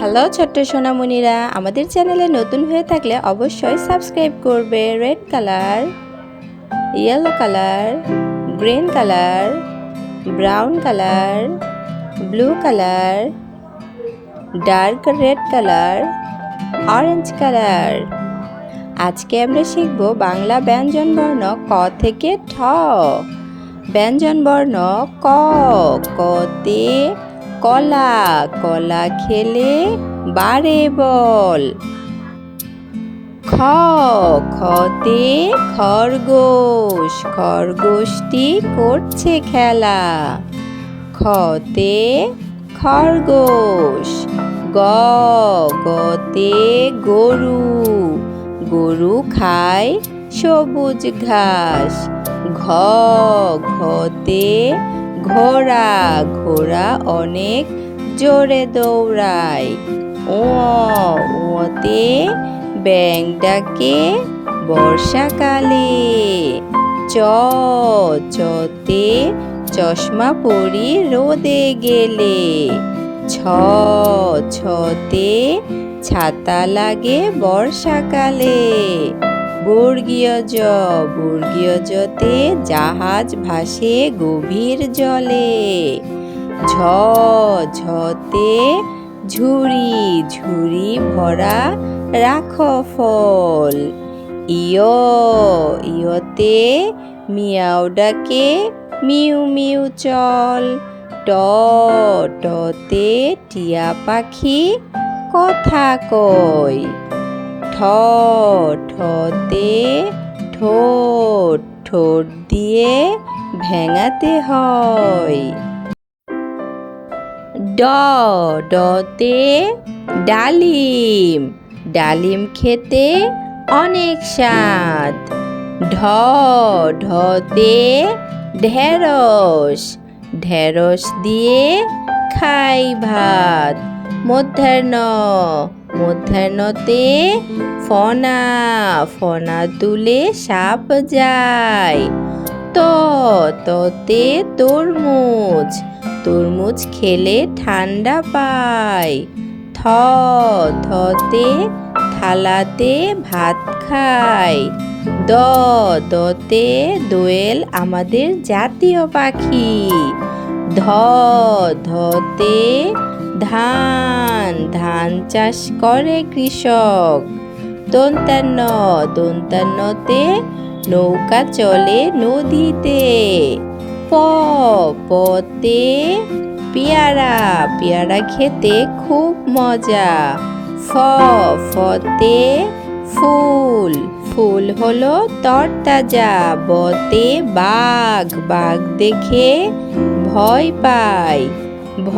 Hello ছোট্ট সোনামণিরা, আমাদের চ্যানেলে নতুন হয়ে থাকলে অবশ্যই সাবস্ক্রাইব করবে, red colour yellow colour, green colour, brown colour, blue colour, dark red colour, orange colour. আজকে আমরা শিখব বাংলা ব্যঞ্জন বর্ণ ক থেকে ঠ। ব্যঞ্জন বর্ণ ক কতে কলা কলা খেলে বারে বল। খ, খতে খরগোশ, খরগোশটি করছে খেলা। খতে খরগোশ, গ, গতে গরু। গরু খায় সবুজ ঘাস। ঘ, ঘতে ঘোড়া ঘোড়া অনেক জোরে দৌড়ায়। ও ওতে ব্যাং ডাকে বর্ষাকালে। চ, চতে চশমা পরি রোদে গেলে। ছ, ছতে ছাতা লাগে বর্ষাকালে। বর্গীয় জ, বর্গীয় জতে জাহাজ ভাসে গভীর জলে। ঝ, ঝতে ঝুড়ি ঝুড়ি ভরা রাখো ফল। ইয়, ইয়তে মিয়াও ডাকে, মিউ মিউ চল। ট, টতে টিয়া পাখি, কথা কয়। ঠ, ঠতে ঠোঁট দিয়ে ভেঙাতে হয়। ড ডতে ডালিম। ডালিম খেতে অনেক স্বাদ। ঢ ঢতে ঢেঁড়স। ঢেঁড়স দিয়ে খাই ভাত। মধ্যাহ্ন মধ্যাহ্নতে ফনা ফনা তুলে সাপ যায়। ত, ততে তরমুজ তরমুজ খেলে ঠান্ডা পায়। থ থতে থালাতে ভাত খায়। দ, দতে দোয়েল আমাদের জাতীয় পাখি। ধ, ধতে ধান। ধান চাষ করে কৃষক। দন্তান্ন, দন্তান্নতে নৌকা চলে নদীতে। প, পতে পেয়ারা পেয়ারা খেতে খুব মজা। ফ, ফতে ফুল ফুল হলো তরতাজা। বতে বাঘ বাঘ দেখে ভয় পায়। ভ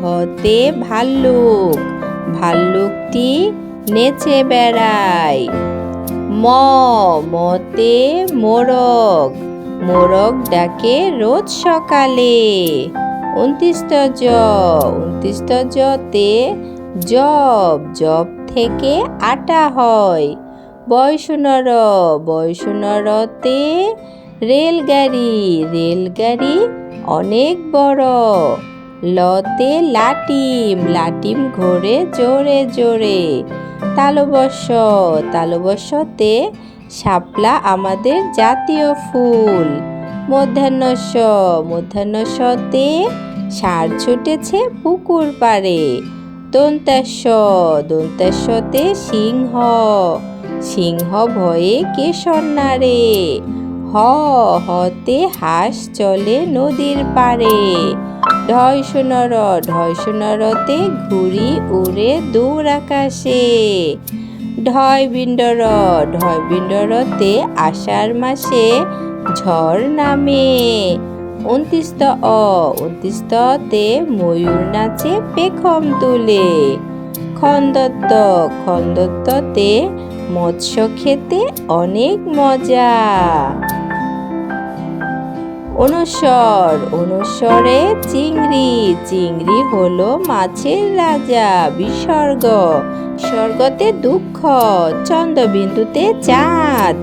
ভতে ভাল্লুক, ভাল্লুকটি নেচে বেড়ায়। ম, মতে মোরগ মোরগ ডাকে রোজ সকালে। উনত্রিশত জ, উনত্রিশত জতে জব জব থেকে আটা হয়। বয়সুনর, বয়সুনরতে রেলগাড়ি রেলগাড়ি অনেক বড়। লতে লাটিম লাটিম ঘোরে জোরে জোরে। তালবস তালবসতে শাপলা আমাদের জাতীয় ফুল। মধ্যাহ্নস মধ্যাহ্নসতে সার ছুটেছে পুকুর পাড়ে। দন্তাস্য দন্তাস্যতে সিংহ। সিংহ ভয়ে কেশর নাড়ে। হ, হতে হাঁস চলে নদীর পাড়ে। ঢয় সোনর, ঢয় সোনরতে ঘুড়ি উড়ে দূর আকাশে। ঢয় বিন্ডর, ঢয় বিন্ডরতে আষাঢ় মাসে ঝড় নামে। উনত্রিশত অ উনত্রিশততে ময়ূর নাচে পেখম তুলে। খন্দত্ত খন্দত্ততে মৎস্য খেতে অনেক মজা। অনুস্বর অনুস্বরে চিংড়ি চিংড়ি হলো মাছের রাজা বিসর্গ। স্বর্গতে দুঃখ চন্দ্রবিন্দুতে চাঁদ।